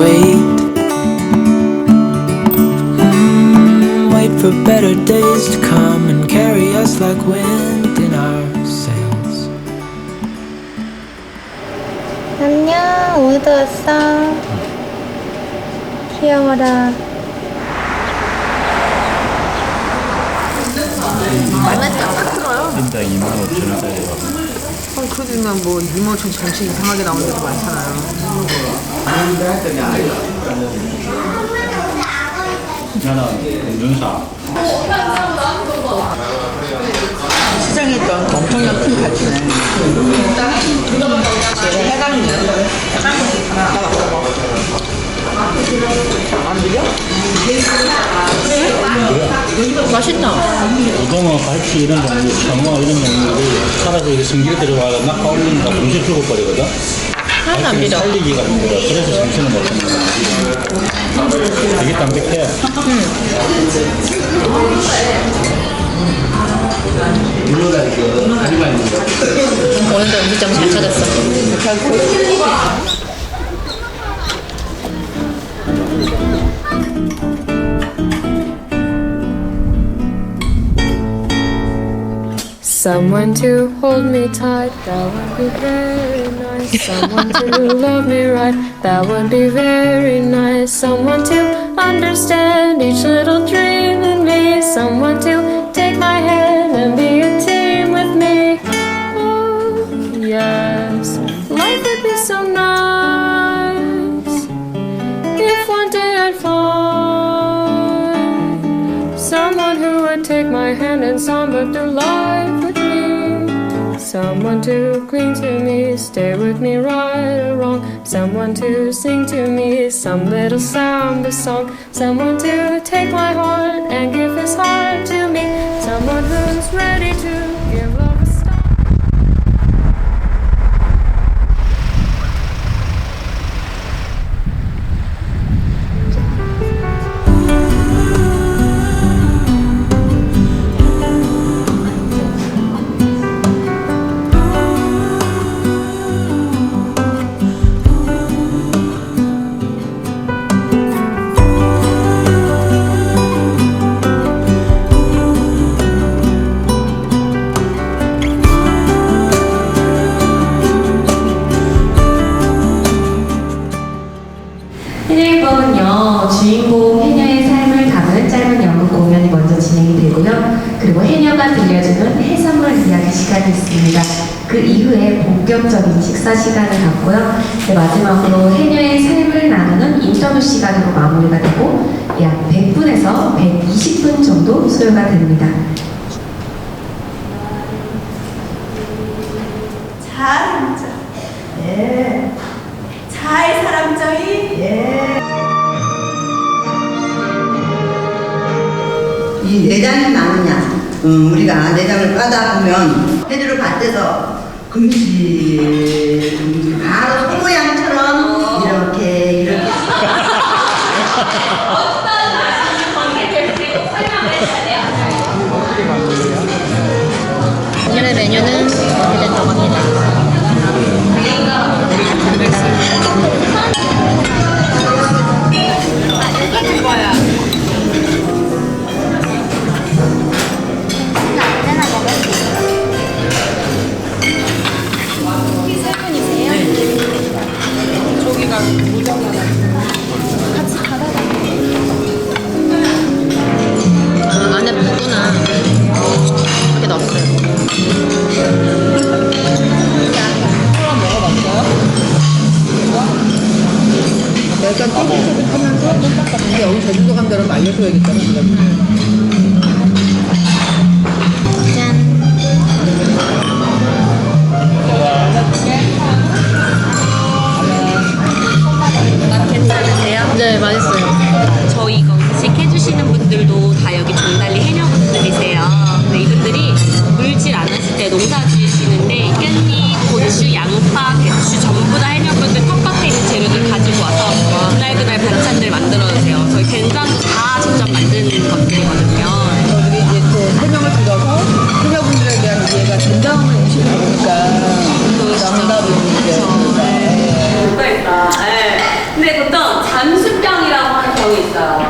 wait. Mm, wait for better days to come and carry us like wind in our sails. 안녕, 오늘도 왔어. 귀여워라. 인당 2만 5천 원짜리 어, 그러면 뭐 이모촌 정치 이상하게 나오는 데도 많잖아요. 나는 윤사 시장에 있던 엄청난 큰 가치네. 제가 해당이네. 안 들려? 맛있나? 우동어, 갈치 이런 종류, 장어 이런 종류를 살아서 이렇게 성기를 들어가서 낙하 올리니까 동시에 죽어버리거든. 하나도 안 비려. 살리기가 힘들어. 그래서 정신을 못 차리는 거야 되게 담백해. 오늘도 음식점 잘 찾았어. Someone to hold me tight, that would be very nice. Someone to love me right, that would be very nice. Someone to understand each little dream in me. Someone to take my hand and be a team with me. Oh, yes, life would be so nice if one day I'd find someone who would take my hand and samba through life stay with me right or wrong. Someone to sing to me some little samba song. Someone to take my heart and give his heart 시간이 있습니다 그 이후에 본격적인 식사 시간을 갖고요 네, 마지막으로 해녀의 삶을 나누는 인터뷰 시간으로 마무리가 되고 약 100분에서 120분 정도 소요가 됩니다 잘 앉아. 예. 잘 사람자이. 예. 이 내장이 많으냐? 음, 우리가 내장을 까다 보면 헤드로 밭에서 금시 금시 바로 손모양처럼 이렇게 이렇게. 오늘의 메뉴는 약간 쫄깃쫄깃하면서 근데 여기 제주도 간 데는 말려줘야겠다. 괜찮으세요?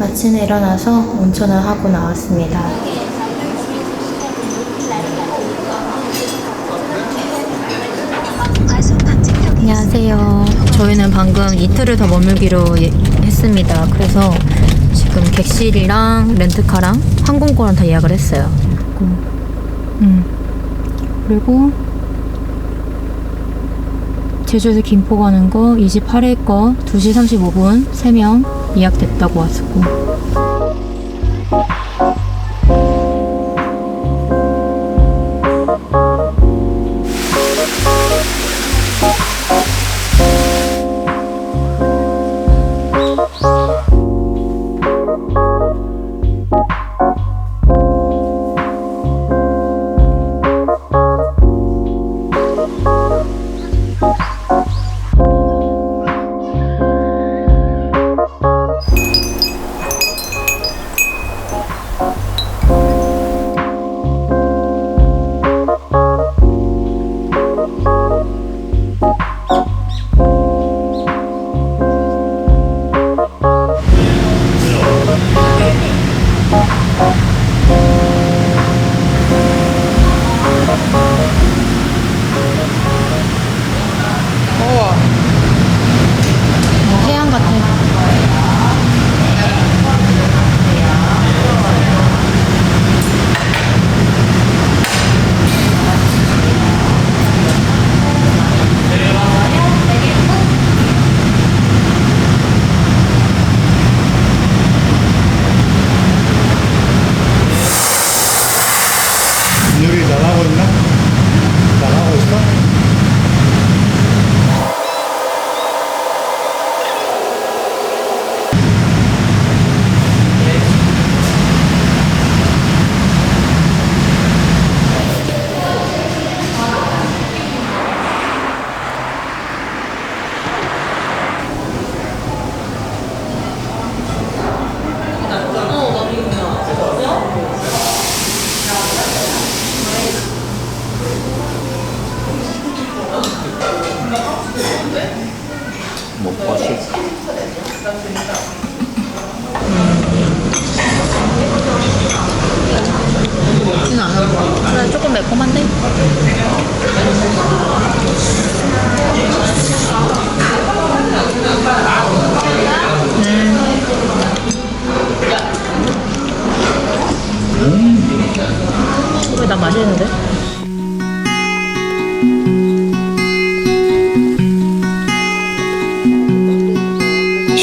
아침에 일어나서 온천을 하고 나왔습니다. 안녕하세요. 저희는 방금 이틀을 더 머물기로 예- 했습니다. 그래서 지금 객실이랑 렌트카랑 항공권을 다 예약을 했어요. 음. 그리고 제주에서 김포 가는 거 28일 거 2시 35분 3명 예약됐다고 왔었고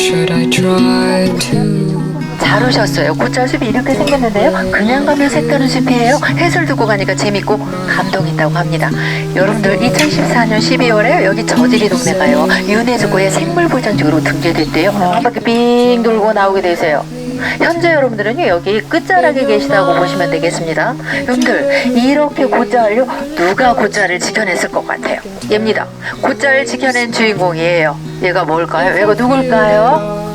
Should I try to? 잘 오셨어요. 고짜 숲이 이렇게 생겼는데요. 그냥 가면 색다른 숲이에요. 해설 듣고 가니까 재밌고 감동 있다고 합니다. 여러분들 2014년 12월에 여기 저지리 동네가요. 유네스코의 생물보전지구로 등재됐대요. 한 바퀴 빙 돌고 나오게 되세요. 현재 여러분들은요 여기 끝자락에 계시다고 보시면 되겠습니다. 여러분들 이렇게 고짜를요 누가 고짜를 지켜냈을 것 같아요? 얘입니다. 고짜를 지켜낸 주인공이에요. 얘가 뭘까요? 얘가 누굴까요?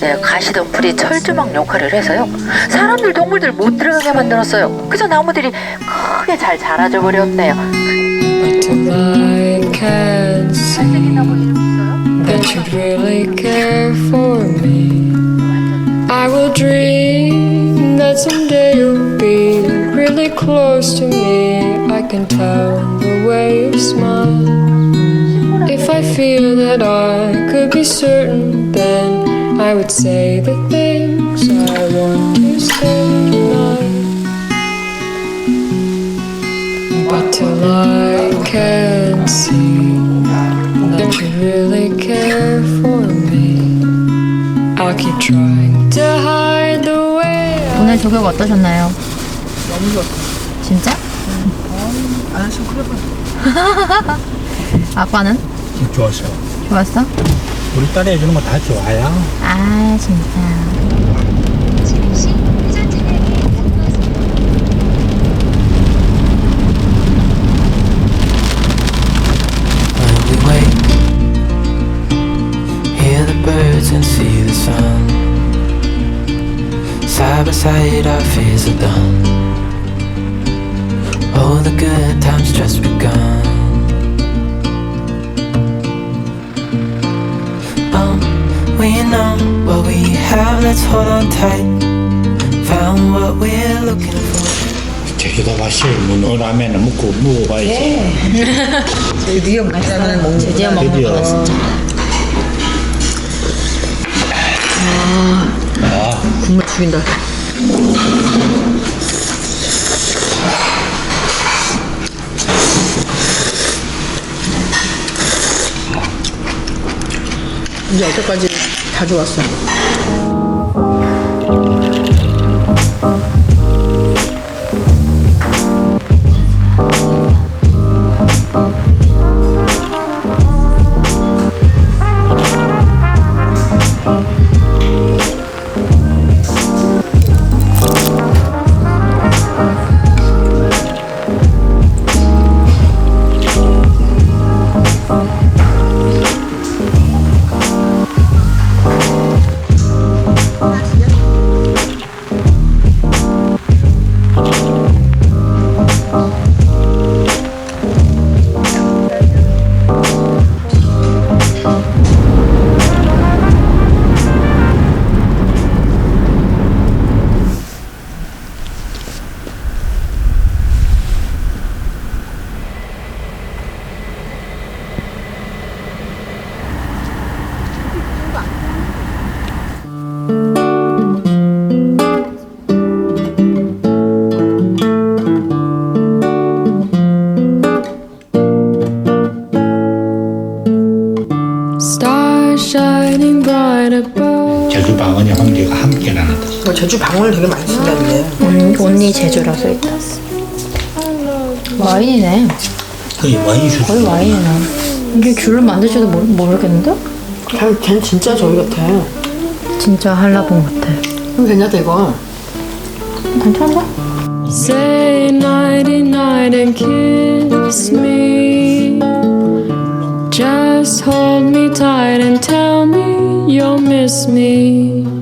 네, 가시덤불이 철조망 역할을 해서요. 사람들, 동물들 못 들어가게 만들었어요. 그래서 나무들이 크게 잘 자라져 버렸네요. For me. I will dream that someday you'll be really close to me. I can tell the way you smile. I feel that I could be certain, then I would say the things I want to say tonight. But till I can see that you really care for me, I'll keep trying to hide the way 오늘 조격 어떠셨나요? 너무 좋았어. 진짜? 안 하시면 큰일 날 뻔. 아빠는? 좋았어. 좋았어? 우리 딸이 해주는 거 다 좋아요. 아 진짜 When we wake, hear the birds and see the sun. Side by side, our fears are done. Oh, the good times just begun. on. We know what we have, let's hold on tight. Found what we're looking for. 제주도 가시면 어라면 먹고 먹어봐야지. 드디어 맛있는 먹는 드디어 먹는 거다 진짜. 아, 국물 죽인다. 이제 어제까지 다 좋았어. 제주 방언이 황제가 함께 나는다. 뭐 제주 방울을 되게 많이 쓴다는데. 언, 언니 제주라서 있다. 와인이네. 거의 와인 슈 거의 와인이네. 이게 귤을 만들지도 모르, 모르겠는데? 걔, 걔는 진짜 저기 같아. 진짜 한라봉 같아. 그럼 괜찮다 이거. 괜찮아? Say nighty night and kiss me. Me.